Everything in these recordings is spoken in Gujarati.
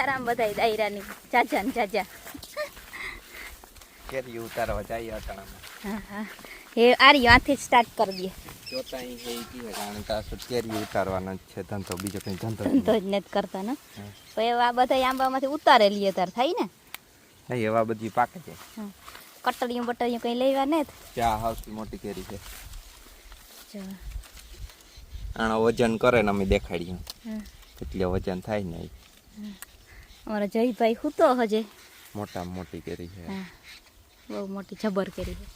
ઉતારામ બધાય દાયરાની જાજા ને જાજા કેરી ઉતારવા જાય અટાણામાં. હા હા. એ આર્યો આથી જ સ્ટાર્ટ કરી દઈએ જોતા અહીં કારણ કે આ કેરી ઉતારવાનો જ છે ધંધો બીજો કંઈ ધંધો ધંધો જ નથી કરતા ને? તો એવા બધા આંબામાંથી ઉતારે લઈએ તાર થાય ને? એવા બધી પાકે છે. કટરીયું બટરીયું કંઈ લેવા ને? ત્યાં સૌથી મોટી કેરી છે. આનો વજન કરે ને અમે દેખાડીએ. એટલે વજન થાય ને. અમારા જયભાઈ હૂતો હજે. મોટા મોટી કેરી છે. બહુ મોટી જબર કરી છે.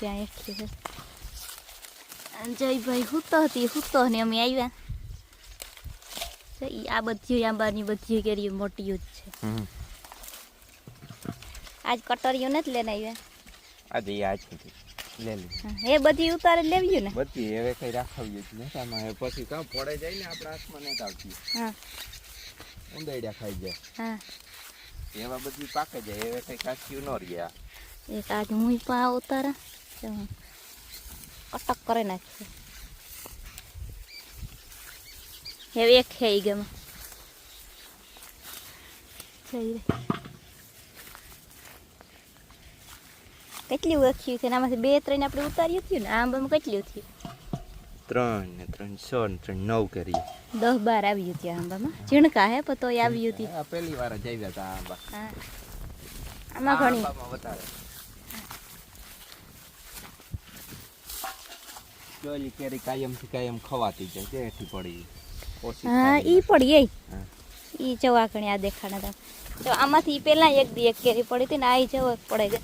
ત્યાં એટલી છે. જયભાઈ હૂતો હતી હૂતો ને અમે આવ્યા આ બધી આંબાની બધી કેરી મોટી જ છે. આજ કટરીઓ નથી લઈને આવ્યા આજે આજ સુધી લે લે. એ બધી ઉતારે લેવ્યું ને? બધી હવે કઈ રાખવી જ નથી. આમાં પછી કાં પડે જાય ને આપણા હાથમાં નથી આવતી. હા. ઉંદરડ્યા ખાઈ જાય હા. એવા બધી પાકે જાય હવે કઈ કાચી ન રહ્યા. એક આજ હું પા ઉતારા કટક કરી નાખી હવે એક ખાઈ ગયો કેટલી ઓળખ્યું છે? આમાંથી બે ત્રણ આપણે ઉતાર્યું થયું ને આંબામાં કેટલી થયું ત્રણ ને ત્રણ સો ને ત્રણ નવ કરી. દસ બાર આવ્યું ત્યાં આંબામાં. ઝીણકા હે પણ તોય આવ્યું હતું. આ પહેલી વાર જ આવ્યા હતા આ આંબા. હા. આમાં ઘણી. આંબામાં વધારે. જો ઓલી કેરી કાયમથી કાયમ ખવાતી જાય ત્યાંથી પડી ઓછી હા ખાવી ઈ પડી એ હા. ઈ ચવાકણી આ દેખાણા હતા જો આમાંથી ઈ પેલા એક દી એક કેરી પડી હતી ને આ ઈ જવા પડે ગઈ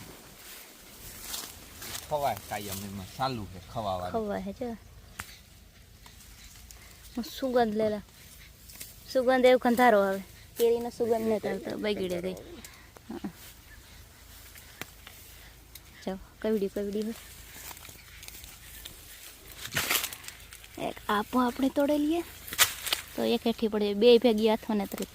ખવાય કાયમ એમાં ચાલુ છે ખવાવાનું ખવાય છે જો. હું સુગંધ લેલા સુગંધ એવું કંધારો આવે. કેરીનો સુગંધ નથી આવતો બગડે ગઈ હા. જો કવડી કવડી હોય એક આપો આપણે તોડે લઈએ તો એક હેઠી પડે બે ભેગી હાથમાં ને તરફ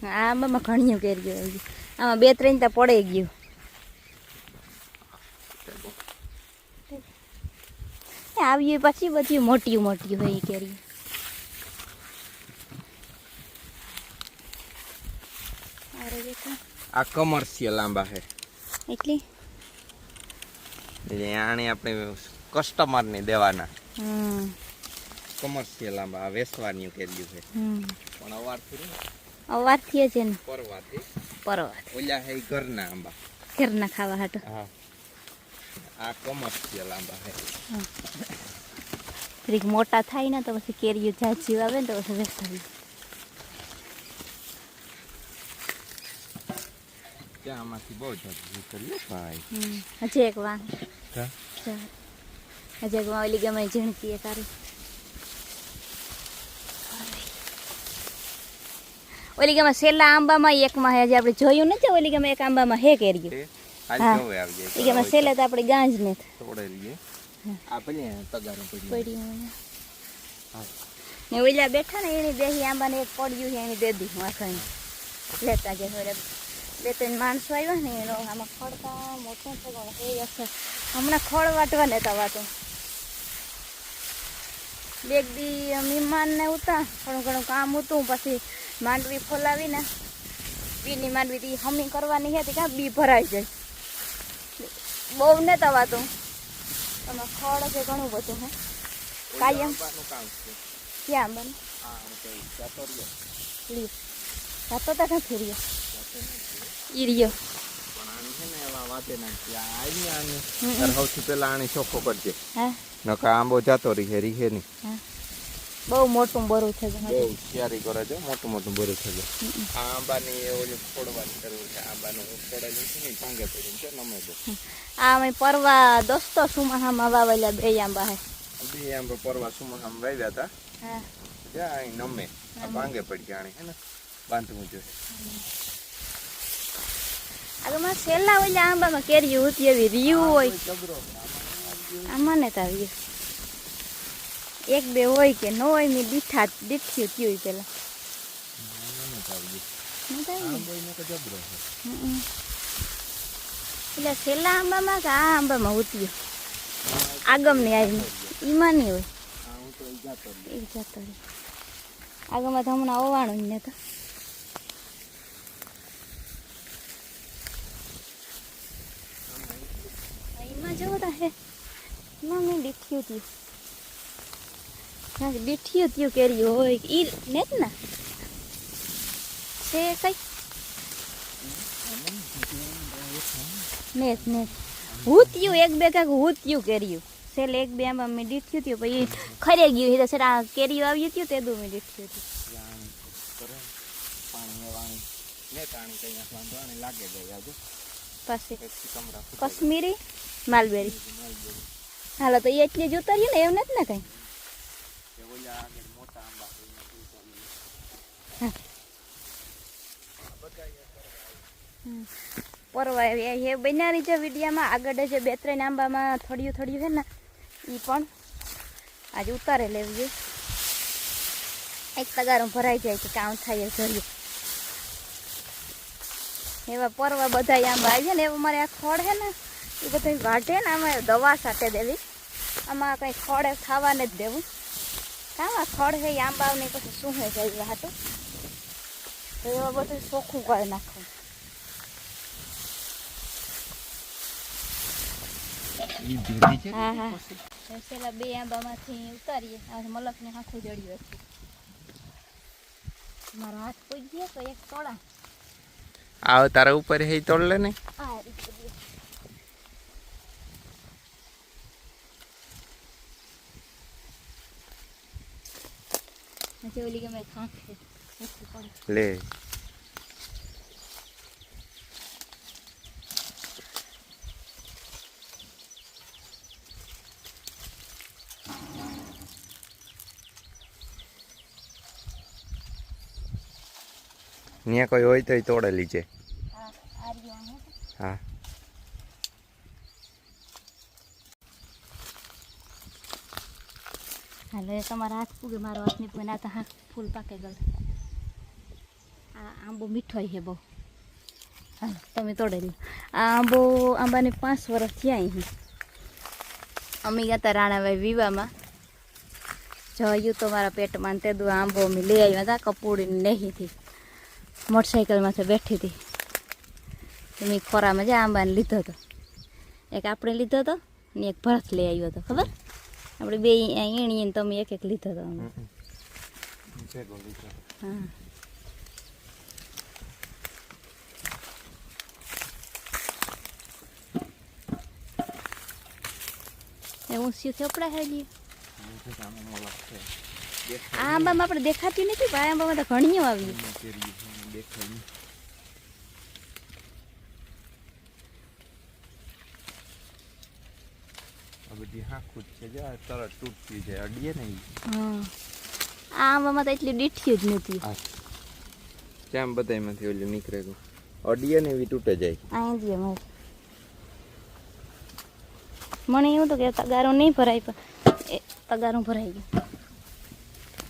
તો આંબામાં ઘણીઓ કેરી ગયું. આમાં બે ત્રણ તો પડે ગયું. એ પછી બધી મોટી મોટી હોય કેરી. આ કમર્શિયલ આંબા છે. એટલી? એટલે આને આપણે કસ્ટમરને દેવાના. કમર્શિયલ આંબા આ વેચવાની કેરીયું છે. પણ અવારથી અવારથી છે ને? પરવાથી. પરવા ઓલા હે ઘરના આંબા. ઘરના ખાવા હાટો. હા. આ કમર્શિયલ લાંબા હે થોડીક મોટા થાય ને તો પછી કેરીઓ જાજી આવે ને તો પછી વેસાવી ત્યાં આમાંથી બહુ જાજી કરીએ ભાઈ હજી એક વાં હા? હજી એક વાં ઓલી ગમે ઝીણકી એ તારી ઓલી ગમે છેલ્લા આંબામાં એકમાં હજી આપણે જોયું નથી ઓલી ગમે એક આંબામાં હે કેરીયું આજ હા. તો આપણે ગાંજ ને તોડેલી પડી. હા. ને ઓલા બેઠા ને એની દેહી આંબાને એક પડ્યું છે એની દીધું આખાને લેતા ગયા હવે બે ત્રણ માણસો આવ્યા ને એનો આમાં ખડતા મોટું એ અસર હમણાં ખડ વાટવા ને વાતો બે દી મહેમાન ને ઉતા ઘણું ઘણું કામ હતું પછી માંડવી ફોલાવીને બીની માંડવી હમી કરવાની હતી કાં બી ભરાઈ જાય. બહુ ને તવાતું તમે ખડ છે ઘણું બધું હે? કાયમ. ક્યાં બને? હા જતો તો નથી રહ્યો. ઈ રહ્યો. સૌથી પહેલા આની ચોખ્ખો કરજે. નકા આંબો જાતો રીહે રીહે નહીં. હા. બહુ મોટું બરું છે બહુ તૈયારી હોશિયારી કરે છે મોટું મોટું બરું છે. આ આંબાની એ ઓલી ફોડવાની કરવું છે આંબાનું ફોડેલું છે ને ભાંગે પડ્યું છે નમે આ અમે પરવા દોસ્તો સુમાહામાં વાવેલા બે આંબા હે. બે આંબા પરવા સુમા આમ વાવ્યા હતા. હા. જ્યાં અહીં નમે. આ ભાંગે પડી જાણે હે ને બાંધવું જોઈએ. આગળમાં છેલ્લા ઓલા આંબામાં કેરી ઉતી એવી રીયું હોય. આમાં ને તો આવી એક બે હોય કે ન હોય મેં દીઠા દીઠ્યું હોય પેલા. એટલે છેલ્લા આંબામાં કે આ આંબામાં ઉત્યું આગમની આવી ઈમાં નહીં હોય. એ તો હમણાં ઓવાણું ને તો એમાં જવું તા હે. મેં દીઠ્યું હતું ના દીઠ્યું ત્યું કેર્યું હોય ઈ ને જ ને છે કઈ ને જ ને હુત્યું એક બે કાંક હુત્યું કેર્યું છેલ્લે એક બે આમાં મેં દીઠ્યું હતું પછી ખરે ગયું એ છે આ કેરીઓ આવ્યું હતું તે દું મેં દીઠ્યું હતું કરે કશ્મીરી માલબેરી હાલો તો એ એટલી જ ઉતારીએ ને એવું નથી ને કઈ ઓલા આગળ મોટા આંબા પરવા એ બનાવી છે વિડીયામાં આગળ જે બે ત્રણ આંબામાં થોડ્યું થોડ્યું છે ને એ પણ આજે ઉતારે લેવું જોઈએ એક તગારું ભરાઈ જાય કે કામ થાય જોઈએ એવા પરવા બધા આંબા આવી છે ને એવું મારે આ ખોડ છે ને એ બધા વાઢે ને આમાં દવા સાથે દેવી આમાં કંઈ ખોડે ખાવાને જ દેવું કામ ખડ છે એ આંબાને પછી શું હે જાય હતું તો? એવા બધું ચોખ્ખું કરી નાખું ઈ હા હા. પેલા બે આંબામાંથી ઉતારીએ. આ મલકને હાથું જડ્યું હતું મારો હાથ કોઈ ગયો તો એક તોડા આવ તારા ઉપર હે તોડ લે ને? આ રીતે ઓલી ગમે ખાંખ છે. લે ત્યાં કોઈ હોય તો તોડે લીજે આ આ રહ્યો આને. હા એ તમારા હાથ પૂગે મારો હાથ નહીં પૂગે ના તો હાથ ફૂલ પાકે ગયો આ આંબો મીઠો છે બહુ. હા, તમે તોડે લો આ આંબો આંબાને પાંચ વર્ષ થયા અહીં. અમે ગયા હતા રાણાભાઈ વિવામાં જયું તો મારા પેટમાં તે દુ આંબો અમે લઈ આવ્યા હતા કપૂડીને નહીંથી. મોટરસાઇકલમાંથી બેઠી હતી. મેં ખોરામાં જ આંબાને લીધો હતો. એક આપણે લીધો હતો ને એક ભરત લઈ આવ્યો હતો, ખબર? આપણે બે એણીએ ને તમે એક એક લીધો હતો આંબો. હા. એ ઊંચી ચોપડા હેલી આ આંબામાં આપણે દેખાતી નથી પણ આ આંબામાં તો ઘણીઓ આવી. બધી હાખું જ છે. તરત તૂટતી છે અડીએ નહીં હા. આ આંબામાં તો એટલી દીઠી જ નથી. કેમ બધાયમાંથી ઓલું નીકળે ગયું અડીએ ને એવી તૂટે જાય. અહીં જ અમારે મને એવું તો કે તગારો નહીં ભરાય પણ એ તગારું ભરાઈ ગયું.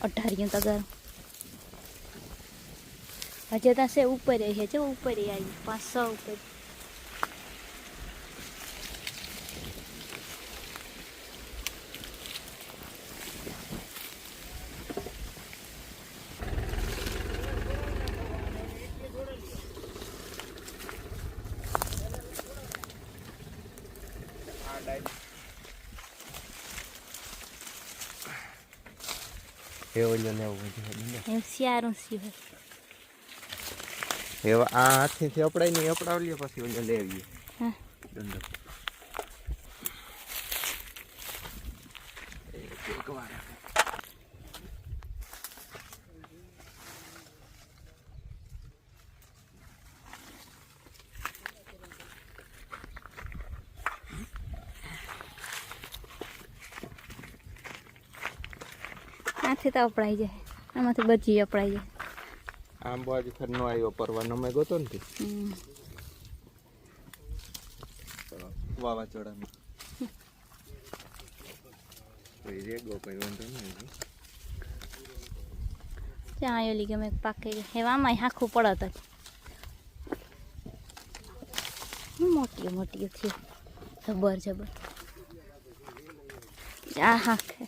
અઢારિયું તગારું. હજે ત્યાં છે ઉપર છે. છે ઉપર આવી. પાંચ છ ઉપર. ઓલું ને એવું બધું એમ શિયારું સિવાય એવા આ હાથેથી અપડાય નહીં અપડાવી લે પછી ઓલે લેવીએ હા દંડો આથી તો અપડાઈ જાય. આમાંથી બધી અપડાઈ જાય. આંબો આજે ફેર નો આવ્યો પરવાનો મેં ગોતો ને તે. હમ. વાવાઝોડામાં. કોઈ રેગો કોઈ વાંધો નહીં ત્યાં આયોલી ગમે પાકે હેવામાં હાખું પડત જ. મોટી મોટી થયું. જબર જબર. આ હા ખે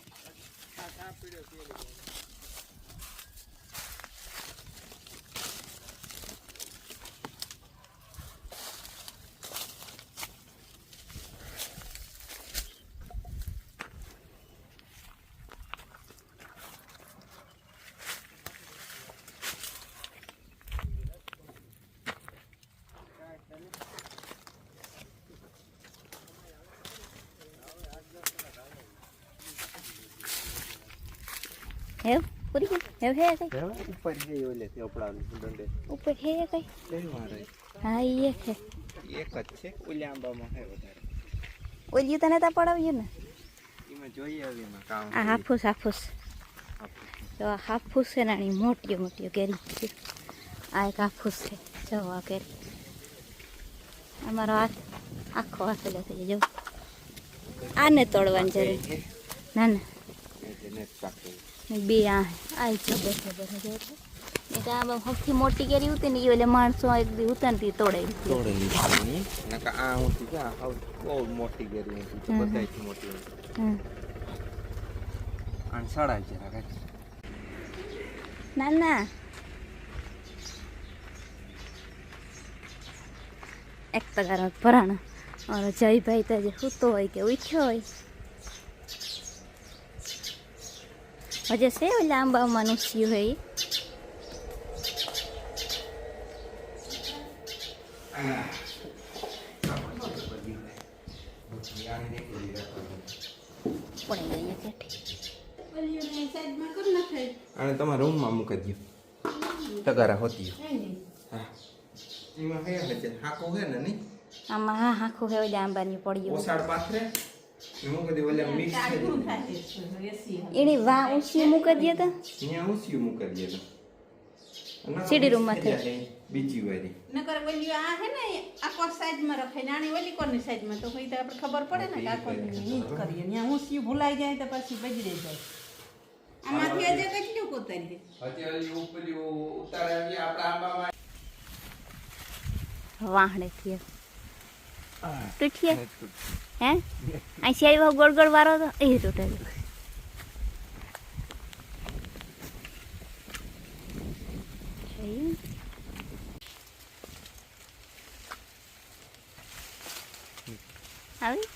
હેવ પૂરી ગઈ હેવ હે કઈ? ઉપર જઈ ઓલે ઉપર હે કઈ? હા એ એક એક જ છે ઓલી આંબામાં હે વધારે. ઓલી તને તા પડાવ્યું ને? એમાં જોઈએ હવે એમાં કામ આ હાફૂસ હાફૂસ. તો હાફૂસ છે નાની મોટી મોટી કેરી છે. આ એક હાફૂસ છે જો આ કેરી. અમારો હાથ આખો હાથ લે થઈ જાય જો. આને તોડવાની જરૂર. ના ના. બે આ આ છે બેઠે બેઠે એટલે ને સૌથી મોટી કેરી ઉતી ને એ એટલે માણસો એક દી ઉતા ને તે તોડે. તોડે લીધી નકા આ ઊંચી છે આ બહુ મોટી ગેરી હતી તો બધાયથી મોટી હતી હમ. સડાય છે રાખે ના ના એક તગાર ભરાણો. और જયભાઈ તો જે સૂતો હોય કે ઉઠ્યો હોય. હજે છે ઓલા આંબામાં નુસ્યું હોય. પડી અને તમારા રૂમમાં મૂકી દો તગારા હોતી હા એમાં હે હજે હાકો હે ને નહીં આમાં હા હાખું હે ઓલા આંબાની પડ્યું ઓસાડ પાથરે એની વા ઊંચી મૂકી દે તો ત્યાં ઊંચી મૂકી દે તો સીડી રૂમમાં થઈ જાય બીજી વારી નકર ઓલી આ હે ને આખો સાઈડમાં રખાય નાની ઓલી કોની સાઈડમાં તો કોઈ તો આપણે ખબર પડે ને કે આ કોની ઈ જ કરીએ ત્યાં ઊંચી ભૂલાઈ જાય તો પછી બગડી જાય આમાંથી આજે કેટલું કોતારી ઓલી ઉપરી ઉતારે આપણે આપણા આંબામાં વાહણે થયો તૂટીએ હે? અહીંથી આવ્યો ગોળ ગોળ વારો તો એ તૂટે. જોયું? આવી?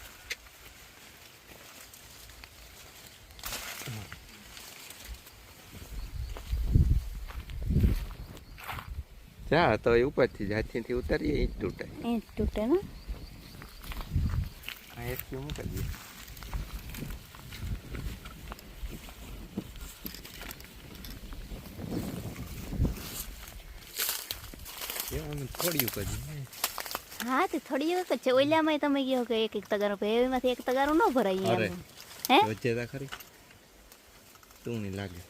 જા તો એ ઉપરથી જાતીથી ઉતારીએ એ તૂટે. એ તૂટે ને? એક મૂકી દઈએ હા તે થોડી વખત છે ઓલામાં તમે કહો કે એક એક તગારો એમાંથી એક તગારો ન ભરાય એમ હે વચ્ચે તા ખરી તું નહીં લાગે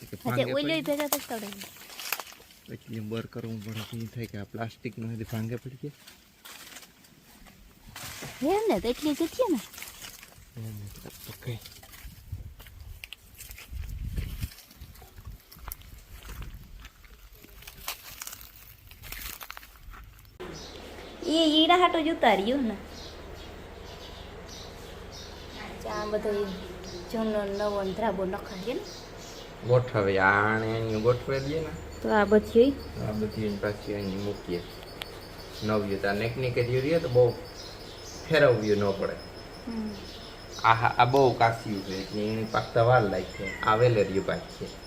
કે હજે ભાંગે તોડે પછી એમ બર કરવું પણ થાય કે આ પ્લાસ્ટિક નો હજી ભાંગે પડી ગયા. હે ને તો એટલી જતીએ ને. ઓકે એ ઈડા હાટો જ ઉતાર્યું ને. આ બધો જૂનો નવો ને ધ્રાબો નખાય ને ગોઠવે. આને એની ગોઠવે દઈએ ને. તો આ બધી આ બધી એની પાછી અહીં મૂકીએ. નવ્યું તા નેક નીકે રહીએ તો બહુ ફેરવ્યું ન પડે. આ આ બહુ કાસ્યું છે. એટલે એની પાકતા વાર લાગશે. આ વેલેરિયું પાક છે